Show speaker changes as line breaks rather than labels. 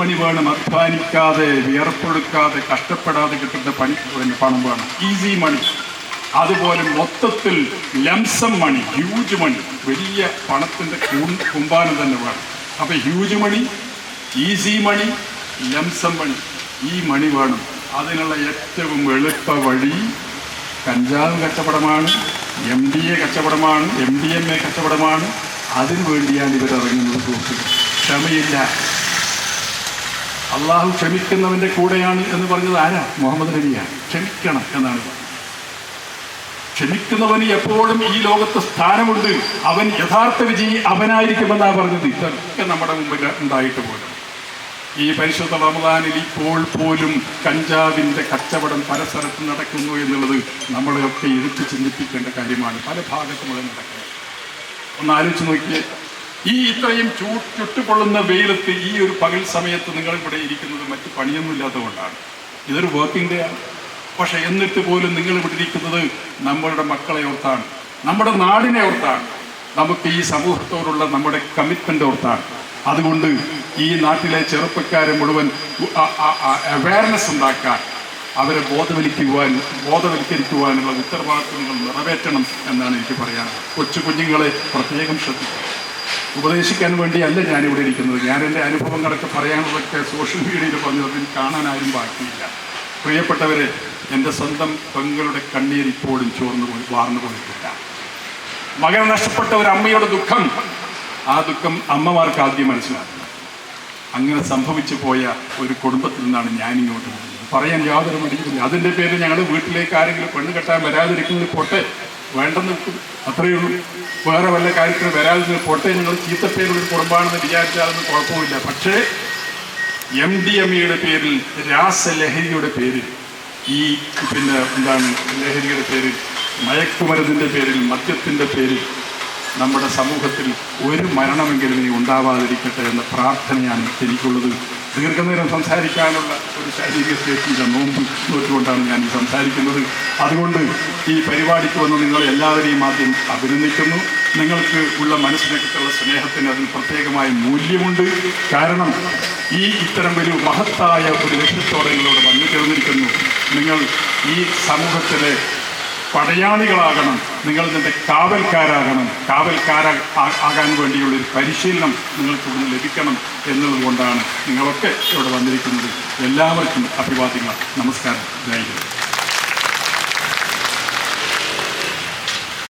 മണി വേണം. അധ്വാനിക്കാതെ വിയർപ്പൊടുക്കാതെ കഷ്ടപ്പെടാതെ കിട്ടുന്ന പണി പണം വേണം. ഈസി മണി അതുപോലെ മൊത്തത്തിൽ ലംസം മണി ഹ്യൂജ് മണി വലിയ പണത്തിന്റെ കുമ്പാനം തന്നെ വേണം. അപ്പം huge money easy money lump sum money ഈ മണി വേണം. അതിനുള്ള ഏറ്റവും എളുപ്പ വഴി കഞ്ചാവ് കച്ചവടമാണ് എം ഡി എ കച്ചവടമാണ് എം ഡി എം എ കച്ചവടമാണ്. അതിനു വേണ്ടിയാണ് ഇവരിറങ്ങുന്നത്. സുഹൃത്തുക്കൾ ക്ഷമയില്ല. അള്ളാഹു ക്ഷമിക്കുന്നവന്റെ കൂടെയാണ് എന്ന് പറഞ്ഞത് ആരാ? മുഹമ്മദ് നബിയാണ്. ക്ഷമിക്കണം എന്നാണ് ക്ഷമിക്കുന്നവന് എപ്പോഴും ഈ ലോകത്ത് സ്ഥാനമുണ്ട്. അവൻ യഥാർത്ഥ വിജയി അവനായിരിക്കുമെന്നാണ് പറഞ്ഞത്. ഇതൊക്കെ നമ്മുടെ മുമ്പിൽ ഉണ്ടായിട്ട് പോലും. ഈ പരിശുദ്ധ റമദാനിൽ ഇപ്പോൾ പോലും കഞ്ചാവിന്റെ കച്ചവടം പല സ്ഥലത്തും നടക്കുന്നു എന്നുള്ളത് നമ്മളെയൊക്കെ എടുത്ത് ചിന്തിപ്പിക്കേണ്ട കാര്യമാണ്. പല ഭാഗത്തും അത് നടക്കുന്നത് ഒന്ന് ആലോചിച്ച് നോക്കിയേ. ഈ ഇത്രയും ചൂ ചുട്ടുപൊള്ളുന്ന വെയിലത്ത് ഈ ഒരു പകൽ സമയത്ത് നിങ്ങൾ ഇവിടെ ഇരിക്കുന്നത് മറ്റ് പണിയൊന്നും ഇല്ലാത്തതുകൊണ്ടാണ് ഇതൊരു വർക്കിംഗ് ഡേ ആണ്. പക്ഷെ എന്നിട്ട് പോലും നിങ്ങൾ ഇവിടെ ഇരിക്കുന്നത് നമ്മളുടെ മക്കളെ ഓർത്താണ്. നമ്മുടെ നാടിനെ ഓർത്താണ്. നമുക്ക് ഈ സമൂഹത്തോടുള്ള നമ്മുടെ കമ്മിറ്റ്മെന്റ് ഓർത്താണ്. അതുകൊണ്ട് ഈ നാട്ടിലെ ചെറുപ്പക്കാരെ മുഴുവൻ അവയർനെസ് ഉണ്ടാക്കാൻ അവരെ ബോധവൽക്കുവാൻ ബോധവൽക്കരിക്കുവാനുള്ള ഉത്തരവാദിത്വങ്ങൾ നിറവേറ്റണം എന്നാണ് എനിക്ക് പറയാൻ കൊച്ചു കുഞ്ഞുങ്ങളെ പ്രത്യേകം ശ്രദ്ധിക്കണം. ഉപദേശിക്കാൻ വേണ്ടിയല്ല ഞാനിവിടെ ഇരിക്കുന്നത്. ഞാൻ എന്റെ അനുഭവങ്ങളൊക്കെ പറയാനുള്ളതൊക്കെ സോഷ്യൽ മീഡിയയിൽ പറഞ്ഞത് എനിക്ക് കാണാൻ ആരും ബാക്കിയില്ല. പ്രിയപ്പെട്ടവരെ എന്റെ സ്വന്തം പെങ്ങളുടെ കണ്ണീർ ഇപ്പോഴും ചോർന്നു പോയി വാർന്നു പോയിട്ടില്ല. മകൻ നഷ്ടപ്പെട്ട ഒരു അമ്മയുടെ ദുഃഖം ആ ദുഃഖം അമ്മമാർക്ക് ആദ്യം മനസ്സിലാക്കണം. അങ്ങനെ സംഭവിച്ചു പോയ ഒരു കുടുംബത്തിൽ നിന്നാണ് ഞാനിങ്ങോട്ട് പോകുന്നത് പറയാൻ യാതൊരു മടിയുമില്ല. അതിന്റെ പേരിൽ ഞങ്ങൾ വീട്ടിലേക്ക് ആരെങ്കിലും പെണ്ണ് കെട്ടാൻ വരാതിരിക്കുന്നത് പൊട്ടെ. വേണ്ടെന്ന് അത്രയേ ഉള്ളൂ. വേറെ വല്ല കാര്യത്തിന് വരാതെ പോട്ടെ നിങ്ങൾ ചീത്തപ്പേരുടെ കുടുംബമാണെന്ന് വിചാരിച്ചാലൊന്നും കുഴപ്പമില്ല. പക്ഷേ എം ഡി എം ഇയുടെ പേരിൽ രാസലഹരിയുടെ പേരിൽ ഈ പിന്നെ എന്താണ് ലഹരിയുടെ പേരിൽ മയക്കുമരുന്നിന്റെ പേരിൽ മദ്യത്തിന്റെ പേരിൽ നമ്മുടെ സമൂഹത്തിൽ ഒരു മരണമെങ്കിലും ഇനി ഉണ്ടാവാതിരിക്കട്ടെ എന്ന പ്രാർത്ഥനയാണ് എനിക്കുള്ളത്. ദീർഘനേരം സംസാരിക്കാനുള്ള ഒരു ശാരീരിക ശേഷിയില്ല നോമ്പ് നോക്കിക്കൊണ്ടാണ് ഞാൻ സംസാരിക്കുന്നത്. അതുകൊണ്ട് ഈ പരിപാടിക്ക് വന്ന് നിങ്ങൾ എല്ലാവരെയും ആദ്യം അഭിനന്ദിക്കുന്നു. നിങ്ങൾക്ക് ഉള്ള മനസ്സിനകത്തുള്ള സ്നേഹത്തിന് അതിന് പ്രത്യേകമായ മൂല്യമുണ്ട്. കാരണം ഈ ഇത്തരം ഒരു മഹത്തായ ഒരു ലക്ഷ്യത്തോടെ നിങ്ങളോട് വന്നു ചേർന്നിരിക്കുന്നു. നിങ്ങൾ ഈ സമൂഹത്തിലെ പടയാളികളാകണം. നിങ്ങൾ ഇതിന്റെ കാവൽക്കാരാകണം. കാവൽക്കാരാ ആകാൻ വേണ്ടിയുള്ള പരിശീലനം നിങ്ങൾക്ക് ഇവിടെ ലഭിക്കണം എന്നതുകൊണ്ടാണ് നിങ്ങളൊക്കെ ഇവിടെ വന്നിരിക്കുന്നത്. എല്ലാവർക്കും അഭിവാദ്യങ്ങൾ. നമസ്കാരം. ജയ്